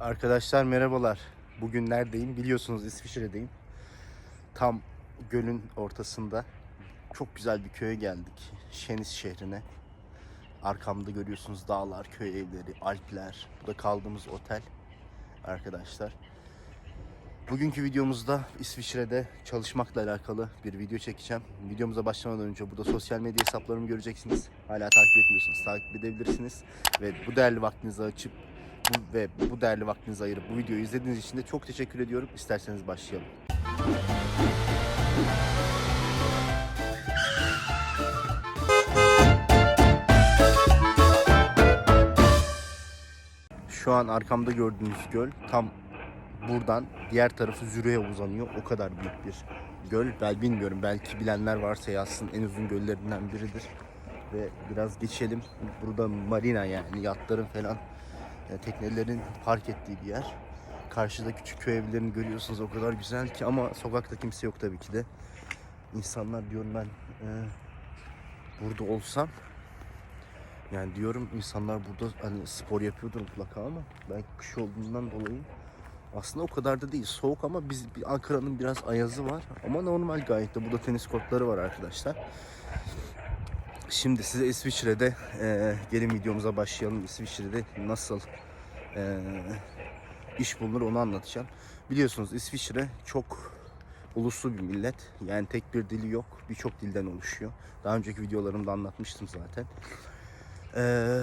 Arkadaşlar merhabalar. Bugün neredeyim? Biliyorsunuz İsviçre'deyim. Tam gölün ortasında çok güzel bir köye geldik. Şenis şehrine. Arkamda görüyorsunuz dağlar, köy evleri, alpler. Bu da kaldığımız otel arkadaşlar. Bugünkü videomuzda İsviçre'de çalışmakla alakalı bir video çekeceğim. Videomuza başlamadan önce burada sosyal medya hesaplarımı göreceksiniz. Hala takip etmiyorsanız takip edebilirsiniz. Ve bu değerli vaktinizi açıp bu, ve bu değerli vaktinizi ayırıp bu videoyu izlediğiniz için de çok teşekkür ediyorum. İsterseniz başlayalım. Şu an arkamda gördüğünüz göl tam buradan diğer tarafı Zürih'e uzanıyor. O kadar büyük bir göl. Ben bilmiyorum belki bilenler varsa yazsın en uzun göllerinden biridir. Ve biraz geçelim. Burada marina yani yatların falan teknelerin park ettiği bir yer. Karşıda küçük köy evlerini görüyorsunuz o kadar güzel ki ama sokakta kimse yok tabii ki de. İnsanlar diyorum ben e, burada olsam yani diyorum insanlar burada hani spor yapıyordur mutlaka ama belki kış olduğundan dolayı aslında o kadar da değil. Soğuk ama biz Ankara'nın biraz ayazı var ama normal gayet de. Burada tenis kortları var arkadaşlar. Şimdi size İsviçre'de e, gelin videomuza başlayalım. İsviçre'de nasıl e, iş bulunur onu anlatacağım. Biliyorsunuz İsviçre çok uluslu bir millet. Yani tek bir dili yok. Birçok dilden oluşuyor. Daha önceki videolarımda anlatmıştım zaten. Eee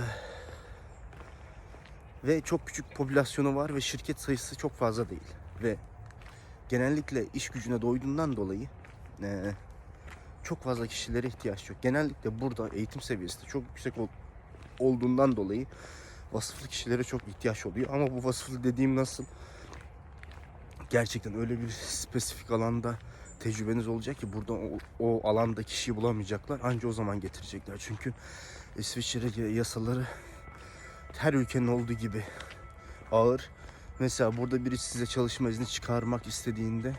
ve çok küçük popülasyonu var ve şirket sayısı çok fazla değil. Ve genellikle iş gücüne doyduğundan dolayı eee, çok fazla kişilere ihtiyaç yok. Genellikle burada eğitim seviyesi de çok yüksek ol- olduğundan dolayı vasıflı kişilere çok ihtiyaç oluyor. Ama bu vasıflı dediğim nasıl? Gerçekten öyle bir spesifik alanda tecrübeniz olacak ki burada o, o alanda kişiyi bulamayacaklar. Anca o zaman getirecekler. Çünkü İsviçre yasaları her ülkenin olduğu gibi ağır. Mesela burada biri size çalışma izni çıkarmak istediğinde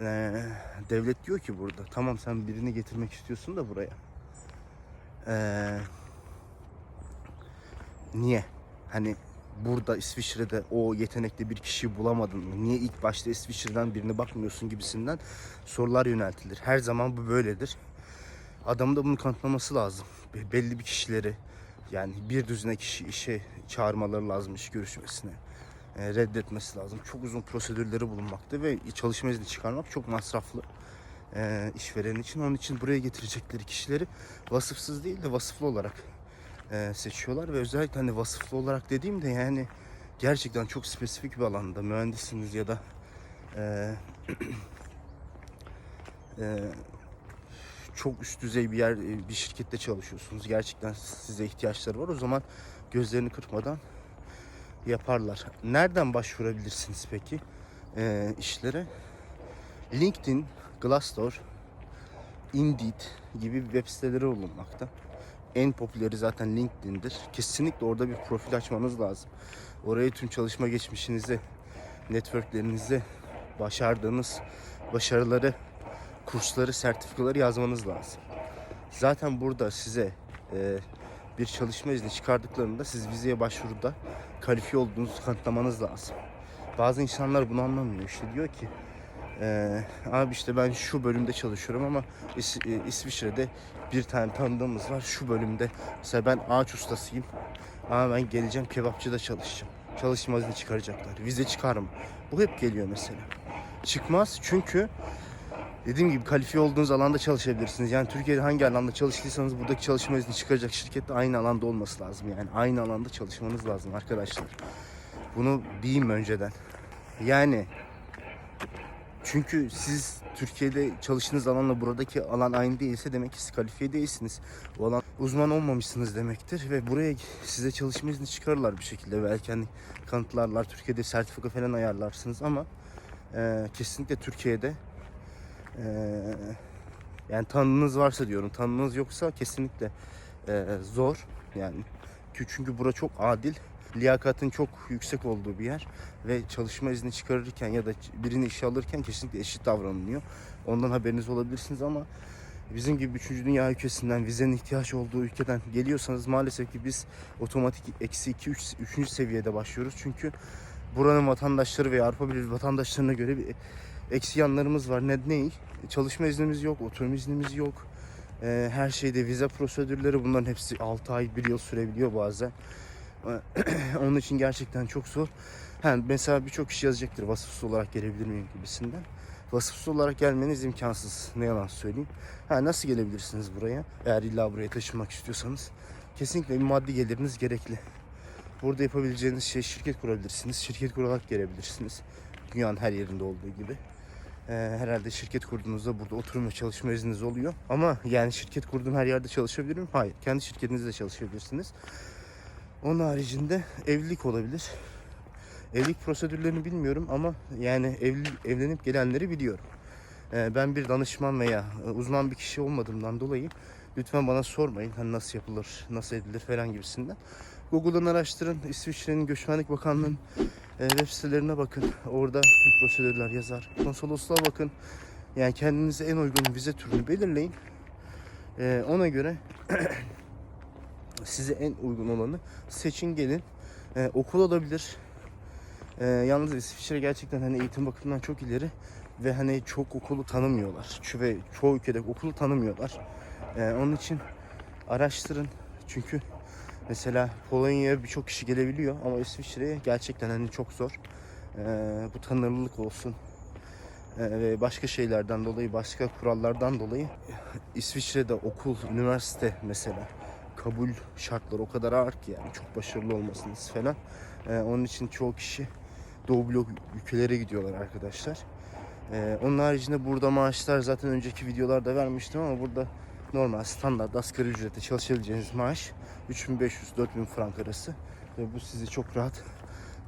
eee, devlet diyor ki burada tamam sen birini getirmek istiyorsun da buraya. Eee, niye? Hani burada İsviçre'de o yetenekli bir kişiyi bulamadın mı? Niye ilk başta İsviçre'den birini bakmıyorsun gibisinden sorular yöneltilir. Her zaman bu böyledir. Adamın da bunu kanıtlaması lazım. Be- Belli bir kişileri yani bir düzine kişi işe çağırmaları lazım iş görüşmesine. E, reddetmesi lazım. Çok uzun prosedürleri bulunmakta ve çalışma izni çıkarmak çok masraflı e, işveren için. Onun için buraya getirecekleri kişileri vasıfsız değil de vasıflı olarak e, seçiyorlar ve özellikle hani vasıflı olarak dediğimde yani gerçekten çok spesifik bir alanda mühendissiniz ya da e, e, çok üst düzey bir yer bir şirkette çalışıyorsunuz. Gerçekten size ihtiyaçları var. O zaman gözlerini kırpmadan yaparlar. Nereden başvurabilirsiniz peki e, işlere? LinkedIn, Glassdoor, Indeed gibi web siteleri bulunmakta. En popüleri zaten LinkedIn'dir. Kesinlikle orada bir profil açmanız lazım. Oraya tüm çalışma geçmişinizi, networklerinizi, başardığınız başarıları kursları, sertifikaları yazmanız lazım. Zaten burada size e, bir çalışma izni çıkardıklarında siz vizeye başvuruda kalifiye olduğunuzu kanıtlamanız lazım. Bazı insanlar bunu anlamıyor. İşte diyor ki e, abi işte ben şu bölümde çalışıyorum ama İs- e, İsviçre'de bir tane tanıdığımız var şu bölümde. Mesela ben ağaç ustasıyım ama ben geleceğim kebapçıda çalışacağım. Çalışma izni çıkaracaklar. Vize çıkar mı? Bu hep geliyor mesela. Çıkmaz çünkü Dediğim gibi kalifiye olduğunuz alanda çalışabilirsiniz. Yani Türkiye'de hangi alanda çalıştıysanız buradaki çalışma izni çıkaracak şirket de aynı alanda olması lazım. Yani aynı alanda çalışmanız lazım arkadaşlar. Bunu diyeyim önceden. Yani çünkü siz Türkiye'de çalıştığınız alanla buradaki alan aynı değilse demek ki siz kalifiye değilsiniz. O alan uzman olmamışsınız demektir ve buraya size çalışma izni çıkarırlar bir şekilde. Belki hani kanıtlarlar, Türkiye'de sertifika falan ayarlarsınız ama e, kesinlikle Türkiye'de ee, yani tanınız varsa diyorum. Tanınız yoksa kesinlikle e, zor. Yani çünkü bura çok adil. Liyakatın çok yüksek olduğu bir yer ve çalışma izni çıkarırken ya da birini işe alırken kesinlikle eşit davranılıyor. Ondan haberiniz olabilirsiniz ama bizim gibi 3. dünya ülkesinden vizenin ihtiyaç olduğu ülkeden geliyorsanız maalesef ki biz otomatik eksi 2 3. seviyede başlıyoruz. Çünkü buranın vatandaşları veya Avrupa Birliği vatandaşlarına göre bir eksi yanlarımız var. Ne, ne? Çalışma iznimiz yok, oturum iznimiz yok. Ee, her şeyde vize prosedürleri bunların hepsi 6 ay, 1 yıl sürebiliyor bazen. Onun için gerçekten çok zor. Ha, mesela birçok kişi yazacaktır vasıfsız olarak gelebilir miyim gibisinden. Vasıfsız olarak gelmeniz imkansız. Ne yalan söyleyeyim. Ha, nasıl gelebilirsiniz buraya? Eğer illa buraya taşınmak istiyorsanız. Kesinlikle bir maddi geliriniz gerekli. Burada yapabileceğiniz şey şirket kurabilirsiniz. Şirket kurarak gelebilirsiniz. Dünyanın her yerinde olduğu gibi. Ee, herhalde şirket kurduğunuzda burada oturum ve çalışma izniniz oluyor. Ama yani şirket kurduğum her yerde çalışabilir miyim? Hayır. Kendi şirketinizde çalışabilirsiniz. Onun haricinde evlilik olabilir. Evlilik prosedürlerini bilmiyorum ama yani evli, evlenip gelenleri biliyorum. Ee, ben bir danışman veya e, uzman bir kişi olmadığımdan dolayı lütfen bana sormayın hani nasıl yapılır, nasıl edilir falan gibisinden. Google'dan araştırın. İsviçre'nin Göçmenlik Bakanlığı'nın e, web sitelerine bakın. Orada tüm prosedürler yazar. Konsolosluğa bakın. Yani kendinize en uygun vize türünü belirleyin. Ee, ona göre size en uygun olanı seçin gelin. Ee, okul olabilir. Ee, yalnız İsviçre gerçekten hani eğitim bakımından çok ileri ve hani çok okulu tanımıyorlar. Ve çoğu ülkede okulu tanımıyorlar. Ee, onun için araştırın. Çünkü mesela Polonya'ya birçok kişi gelebiliyor ama İsviçre'ye gerçekten hani çok zor. Ee, bu tanınırlık olsun ee, ve başka şeylerden dolayı, başka kurallardan dolayı İsviçre'de okul, üniversite mesela kabul şartları o kadar ağır ki yani çok başarılı olmasınız falan. Ee, onun için çoğu kişi Doğu blok ülkelere gidiyorlar arkadaşlar. Ee, onun haricinde burada maaşlar zaten önceki videolarda vermiştim ama burada normal standart asgari ücrete çalışabileceğiniz maaş 3500-4000 frank arası ve bu sizi çok rahat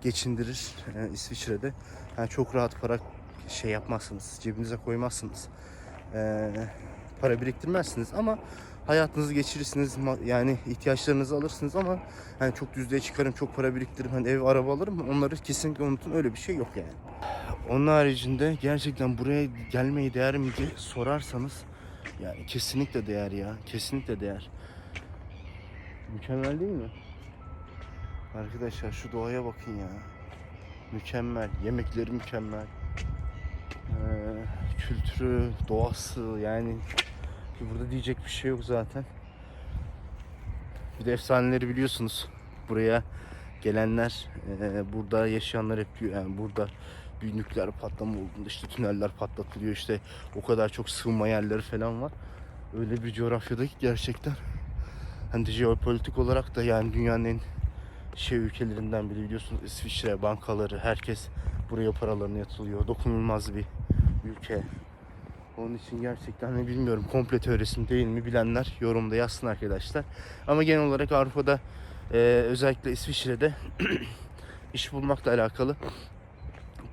geçindirir ee, İsviçre'de. Yani çok rahat para şey yapmazsınız, cebinize koymazsınız. Ee, para biriktirmezsiniz ama hayatınızı geçirirsiniz yani ihtiyaçlarınızı alırsınız ama hani çok düzlüğe çıkarım çok para biriktiririm hani ev araba alırım onları kesinlikle unutun öyle bir şey yok yani. Onun haricinde gerçekten buraya gelmeyi değer mi diye sorarsanız yani kesinlikle değer ya kesinlikle değer. Mükemmel değil mi? Arkadaşlar şu doğaya bakın ya. Mükemmel. Yemekleri mükemmel. Ee, kültürü, doğası yani burada diyecek bir şey yok zaten. Bir de efsaneleri biliyorsunuz. Buraya gelenler, e, burada yaşayanlar hep yani burada bir nükleer patlama olduğunda işte tüneller patlatılıyor işte o kadar çok sığınma yerleri falan var. Öyle bir coğrafyadaki gerçekten hani jeopolitik olarak da yani dünyanın en şey ülkelerinden biri biliyorsunuz İsviçre bankaları herkes buraya paralarını yatırıyor. Dokunulmaz bir ülke. Onun için gerçekten hani bilmiyorum komple teorisi değil mi bilenler yorumda yazsın arkadaşlar. Ama genel olarak Avrupa'da e, özellikle İsviçre'de iş bulmakla alakalı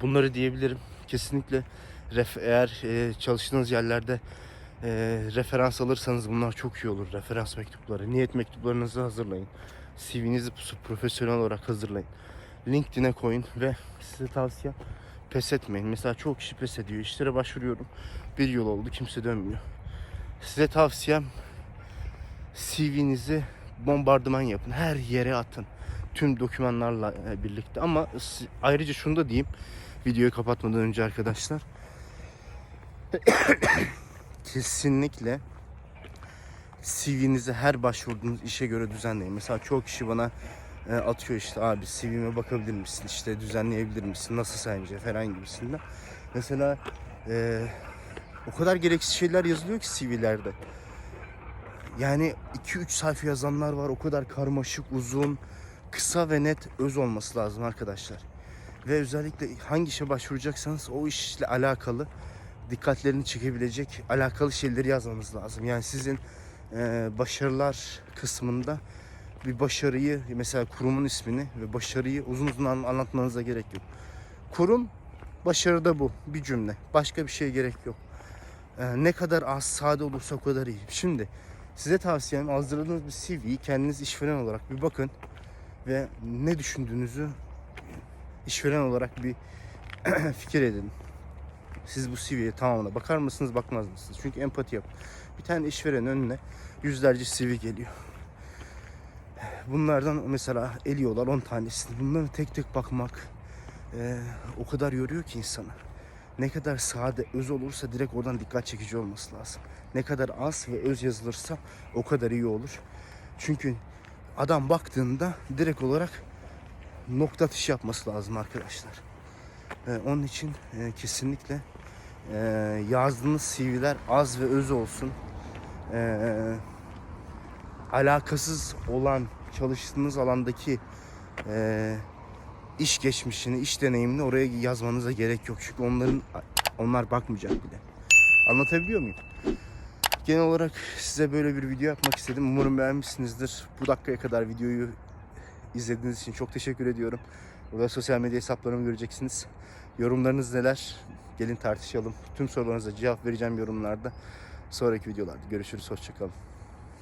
bunları diyebilirim. Kesinlikle ref, eğer e, çalıştığınız yerlerde e, referans alırsanız bunlar çok iyi olur. Referans mektupları, niyet mektuplarınızı hazırlayın. CV'nizi profesyonel olarak hazırlayın. LinkedIn'e koyun ve size tavsiye pes etmeyin. Mesela çoğu kişi pes ediyor. İşlere başvuruyorum. Bir yıl oldu kimse dönmüyor. Size tavsiyem CV'nizi bombardıman yapın. Her yere atın. Tüm dokümanlarla e, birlikte. Ama ayrıca şunu da diyeyim. Videoyu kapatmadan önce arkadaşlar. Kesinlikle CV'nizi her başvurduğunuz işe göre düzenleyin. Mesela çoğu kişi bana e, atıyor işte abi CV'me bakabilir misin? İşte düzenleyebilir misin? Nasıl sence? Falan gibisinden. Mesela e, o kadar gereksiz şeyler yazılıyor ki CV'lerde. Yani 2-3 sayfa yazanlar var. O kadar karmaşık, uzun, kısa ve net öz olması lazım arkadaşlar. Ve özellikle hangi işe başvuracaksanız o işle alakalı dikkatlerini çekebilecek alakalı şeyleri yazmanız lazım. Yani sizin e, başarılar kısmında bir başarıyı mesela kurumun ismini ve başarıyı uzun uzun an- anlatmanıza gerek yok. Kurum başarıda bu bir cümle. Başka bir şeye gerek yok. E, ne kadar az sade olursa o kadar iyi. Şimdi size tavsiyem hazırladığınız bir CV'yi kendiniz işveren olarak bir bakın ve ne düşündüğünüzü işveren olarak bir fikir edin. Siz bu CV'ye tamamına bakar mısınız bakmaz mısınız? Çünkü empati yap. Bir tane işveren önüne yüzlerce CV geliyor. Bunlardan mesela eliyorlar 10 tanesini. Bunları tek tek bakmak e, o kadar yoruyor ki insanı. Ne kadar sade, öz olursa direkt oradan dikkat çekici olması lazım. Ne kadar az ve öz yazılırsa o kadar iyi olur. Çünkü adam baktığında direkt olarak nokta atışı yapması lazım arkadaşlar. E, onun için e, kesinlikle e, yazdığınız CV'ler az ve öz olsun. E, alakasız olan çalıştığınız alandaki e, iş geçmişini, iş deneyimini oraya yazmanıza gerek yok. Çünkü onların onlar bakmayacak bile. Anlatabiliyor muyum? Genel olarak size böyle bir video yapmak istedim. Umarım beğenmişsinizdir. Bu dakikaya kadar videoyu izlediğiniz için çok teşekkür ediyorum. Burada sosyal medya hesaplarımı göreceksiniz. Yorumlarınız neler? Gelin tartışalım. Tüm sorularınıza cevap vereceğim yorumlarda. Sonraki videolarda görüşürüz. Hoşçakalın.